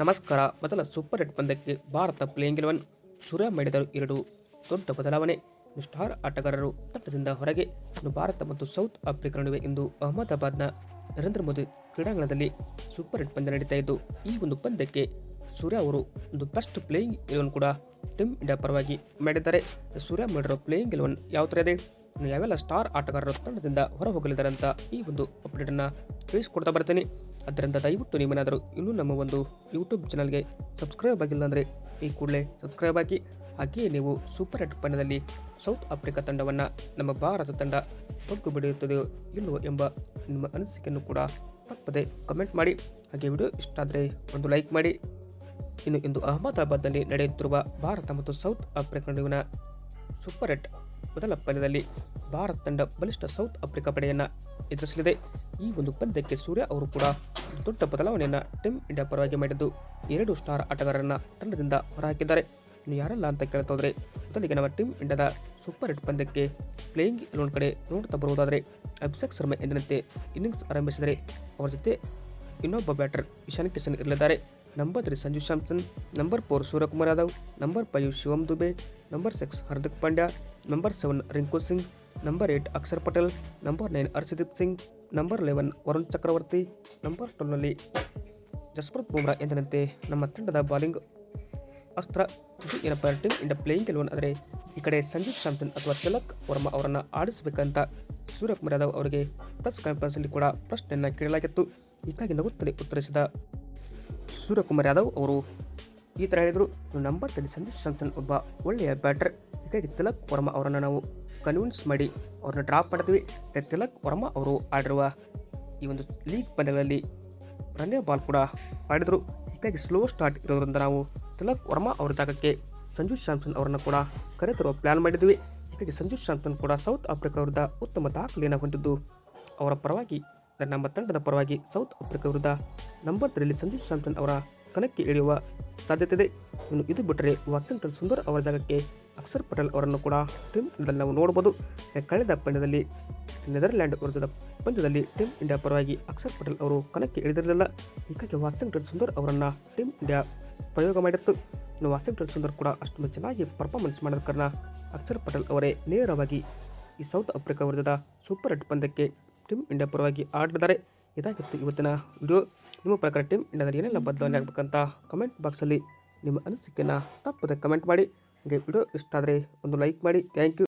ನಮಸ್ಕಾರ. ಮೊದಲ super hit ಪಂದ್ಯಕ್ಕೆ ಭಾರತ ಪ್ಲೇಯಿಂಗ್ ಇಲೆವೆನ್ ಸೂರ್ಯ ಮಾಡಿದರು ಎರಡು. ದೊಡ್ಡ ಬದಲಾವಣೆ. ಸ್ಟಾರ್ ಆಟಗಾರರು ತಂಡದಿಂದ ಹೊರಗೆ. ಇನ್ನು ಭಾರತ ಮತ್ತು ಸೌತ್ ಆಫ್ರಿಕಾ ನಡುವೆ ಇಂದು ಅಹಮದಾಬಾದ್ನ ನರೇಂದ್ರ ಮೋದಿ ಕ್ರೀಡಾಂಗಣದಲ್ಲಿ ಸೂಪರ್ ಹಿಟ್ ಪಂದ್ಯ ನಡೀತಾ ಇದ್ದು, ಈ ಒಂದು ಪಂದ್ಯಕ್ಕೆ ಸೂರ್ಯ ಅವರು ಒಂದು ಬೆಸ್ಟ್ ಪ್ಲೇಯಿಂಗ್ ಇಲೆವೆನ್ ಕೂಡ ಟೀಮ್ ಇಂಡಿಯಾ ಪರವಾಗಿ ಮಾಡಿದ್ದಾರೆ ಸೂರ್ಯ ಮಾಡಿರೋ ಪ್ಲೇಯಿಂಗ್ ಇಲೆವೆನ್ ಯಾವ ಥರ ಇದೆ? ಯಾವೆಲ್ಲ ಸ್ಟಾರ್ ಆಟಗಾರರು ತಂಡದಿಂದ ಹೊರ ಹೋಗಲಿದ್ದಾರೆ ಅಂತ ಈ ಒಂದು ಅಪ್ಡೇಟನ್ನು ತಿಳಿಸ್ಕೊಡ್ತಾ ಬರ್ತೀನಿ. ಅದರಿಂದ ದಯವಿಟ್ಟು ನೀವೇನಾದರೂ ಇನ್ನೂ ನಮ್ಮ ಒಂದು ಯೂಟ್ಯೂಬ್ ಚಾನಲ್ಗೆ ಸಬ್ಸ್ಕ್ರೈಬ್ ಆಗಿಲ್ಲ ಅಂದರೆ ಈ ಕೂಡಲೇ ಸಬ್ಸ್ಕ್ರೈಬ್ ಆಗಿ, ಹಾಗೆಯೇ ನೀವು ಸೂಪರ್ ಹಿಟ್ ಪಂದ್ಯದಲ್ಲಿ ಸೌತ್ ಆಫ್ರಿಕಾ ತಂಡವನ್ನು ನಮ್ಮ ಭಾರತ ತಂಡ ಬಗ್ಗು ಬಿಡಿಯುತ್ತದೆಯೋ ಇಲ್ಲವೋ ಎಂಬ ನಿಮ್ಮ ಅನಿಸಿಕೆಯನ್ನು ಕೂಡ ತಪ್ಪದೆ ಕಮೆಂಟ್ ಮಾಡಿ. ಹಾಗೆ ವಿಡಿಯೋ ಇಷ್ಟ ಆದರೆ ಒಂದು ಲೈಕ್ ಮಾಡಿ. ಇನ್ನು ಇಂದು ಅಹಮದಾಬಾದ್ನಲ್ಲಿ ನಡೆಯುತ್ತಿರುವ ಭಾರತ ಮತ್ತು ಸೌತ್ ಆಫ್ರಿಕಾ ನಡುವಿನ ಸೂಪರ್ ಹಿಟ್ ಮೊದಲ ಪಂದ್ಯದಲ್ಲಿ ಭಾರತ ತಂಡ ಬಲಿಷ್ಠ ಸೌತ್ ಆಫ್ರಿಕಾ ಪಡೆಯನ್ನು ಎದುರಿಸಲಿದೆ. ಈ ಒಂದು ಪಂದ್ಯಕ್ಕೆ ಸೂರ್ಯ ಅವರು ಕೂಡ ದೊಡ್ಡ ಬದಲಾವಣೆಯನ್ನು ಟೀಮ್ ಇಂಡಿಯಾ ಪರವಾಗಿ ಮಾಡಿದ್ದು. ಎರಡು ಸ್ಟಾರ್ ಆಟಗಾರರನ್ನ ತಂಡದಿಂದ ಹೊರಹಾಕಿದ್ದಾರೆ. ಇನ್ನು ಯಾರಲ್ಲ ಅಂತ ಕೇಳ್ತೋದ್ರೆ, ಮೊದಲಿಗೆ ನಮ್ಮ ಟೀಮ್ ಇಂಡಿಯಾದ ಸೂಪರ್ ಹಿಟ್ ಪಂದ್ಯಕ್ಕೆ ಪ್ಲೇಯಿಂಗ್ ಲೋನ್ ಕಡೆ ನೋಡ್ತಾ ಬರುವುದಾದರೆ ಅಭಿಷೇಕ್ ಶರ್ಮಾ ಎಂದಿನಂತೆ ಇನ್ನಿಂಗ್ಸ್ ಆರಂಭಿಸಿದರೆ ಅವರ ಜೊತೆ ಇನ್ನೊಬ್ಬ ಬ್ಯಾಟರ್ ಇಶಾನ್ ಕಿಶನ್ ಇರಲಿದ್ದಾರೆ. Number three Sanju Samson number four Suryakumar Yadav number five Shivam Dube number six Hardik Pandya number seven Rinku Singh number eight Axar Patel number nine Arshdeep Singh number eleven Varun Chakravarthy, number ಟ್ವೆಲ್ನಲ್ಲಿ Jasprit Bumrah ಎಂದಿನಂತೆ ನಮ್ಮ ತಂಡದ bowling ಅಸ್ತ್ರ ಏನಪ್ಪ team ಇಂಡ playing eleven ಆದರೆ ಈ ಕಡೆ ಸಂಜೀವ್ ಸ್ಯಾಮ್ಸನ್ ಅಥವಾ ತಿಲಕ್ ವರ್ಮಾ ಅವರನ್ನು ಆಡಿಸಬೇಕಂತ ಸೂರ್ಯಕುಮಾರ್ ಯಾದವ್ ಅವರಿಗೆ ಪ್ರೆಸ್ ಕಾನ್ಫರೆನ್ಸ್ನಲ್ಲಿ ಕೂಡ ಪ್ರಶ್ನೆಯನ್ನು ಕೇಳಲಾಗಿತ್ತು. ಹೀಗಾಗಿ ನಗುತ್ತಲೇ ಉತ್ತರಿಸಿದ ಸೂರ್ಯಕುಮಾರ್ ಯಾದವ್ ಅವರು ಈ ಥರ ಹೇಳಿದರು. ನಂಬರ್ ಟೆನ್ ಸಂದೀಪ್ ಸ್ಯಾಮ್ಸನ್ ಒಬ್ಬ ಒಳ್ಳೆಯ ಬ್ಯಾಟರ್ ಹೀಗಾಗಿ ತಿಲಕ್ ವರ್ಮ ಅವರನ್ನು ನಾವು ಕನ್ವಿನ್ಸ್ ಮಾಡಿ ಅವ್ರನ್ನ ಡ್ರಾಪ್ ಮಾಡ್ತೀವಿ. ತಿಲಕ್ ವರ್ಮ ಅವರು ಆಡಿರುವ ಈ ಒಂದು ಲೀಗ್ ಪಂದ್ಯಗಳಲ್ಲಿ ರನ್ನೇ ಬಾಲ್ ಕೂಡ ಆಡಿದರು. ಹೀಗಾಗಿ ಸ್ಲೋ ಸ್ಟಾರ್ಟ್ ಇರೋದ್ರಿಂದ ನಾವು ತಿಲಕ್ ವರ್ಮ ಅವರ ಜಾಗಕ್ಕೆ ಸಂಜು ಸ್ಯಾಮ್ಸನ್ ಅವರನ್ನು ಕೂಡ ಕರೆತರುವ ಪ್ಲ್ಯಾನ್ ಮಾಡಿದ್ವಿ. ಹೀಗಾಗಿ ಸಂಜು ಸ್ಯಾಮ್ಸನ್ ಕೂಡ ಸೌತ್ ಆಫ್ರಿಕಾ ವಿರುದ್ಧ ಉತ್ತಮ ದಾಖಲೆಯನ್ನು ಹೊಂದಿದ್ದು, ಅವರ ಪರವಾಗಿ ನಮ್ಮ ತಂಡದ ಪರವಾಗಿ ಸೌತ್ ಆಫ್ರಿಕಾ ವಿರುದ್ಧ ನಂಬರ್ ತ್ರೀಲಿ ಸಂಜು ಸ್ಯಾಮ್ಸನ್ ಅವರ ಕಣಕ್ಕೆ ಇಳಿಯುವ ಸಾಧ್ಯತೆ ಇದೆ. ಇನ್ನು ಇದು ಬಿಟ್ಟರೆ ವಾಷಿಂಗ್ಟನ್ ಸುಂದರ್ ಅವರ ಜಾಗಕ್ಕೆ ಅಕ್ಷರ್ ಪಟೇಲ್ ಅವರನ್ನು ಕೂಡ ಟೀಮ್ ಇಂಡಿಯಾದಲ್ಲಿ ನಾವು ನೋಡಬಹುದು ಕಳೆದ ಪಂದ್ಯದಲ್ಲಿ ನೆದರ್ಲ್ಯಾಂಡ್ ವಿರುದ್ಧದ ಪಂದ್ಯದಲ್ಲಿ ಟೀಮ್ ಇಂಡಿಯಾ ಪರವಾಗಿ ಅಕ್ಷರ್ ಪಟೇಲ್ ಅವರು ಕಣಕ್ಕೆ ಇಳಿದಿರಲಿಲ್ಲ. ಹೀಗಾಗಿ ವಾಷಿಂಗ್ಟನ್ ಸುಂದರ್ ಅವರನ್ನು ಟೀಮ್ ಇಂಡಿಯಾ ಪ್ರಯೋಗ ಮಾಡಿತ್ತು. ಇನ್ನು ವಾಷಿಂಗ್ಟನ್ ಸುಂದರ್ ಕೂಡ ಅಷ್ಟೊಂದು ಚೆನ್ನಾಗಿ ಪರ್ಫಾರ್ಮೆನ್ಸ್ ಮಾಡಿದ ಕಾರಣ ಅಕ್ಷರ್ ಪಟೇಲ್ ಅವರೇ ನೇರವಾಗಿ ಈ ಸೌತ್ ಆಫ್ರಿಕಾ ವಿರುದ್ಧದ ಸೂಪರ್ ಹಿಟ್ ಪಂದ್ಯಕ್ಕೆ ಟೀಮ್ ಇಂಡಿಯಾ ಪರವಾಗಿ ಆಡಿದ್ದಾರೆ. ಇದಾಗಿತ್ತು ಇವತ್ತಿನ ವಿಡಿಯೋ ನಿಮ್ಮ ಪ್ರಕಾರ ಟೀಮ್ ಇಂಡಿಯಾದಲ್ಲಿ ಏನೆಲ್ಲ ಬದಲಾವಣೆ ಆಗಬೇಕಂತ ಕಮೆಂಟ್ ಬಾಕ್ಸಲ್ಲಿ ನಿಮ್ಮ ಅನಿಸಿಕೆಯನ್ನು ತಪ್ಪದೆ ಕಮೆಂಟ್ ಮಾಡಿ. ಹಾಗೆ ಇಷ್ಟ ಆದರೆ ಒಂದು ಲೈಕ್ ಮಾಡಿ. Thank you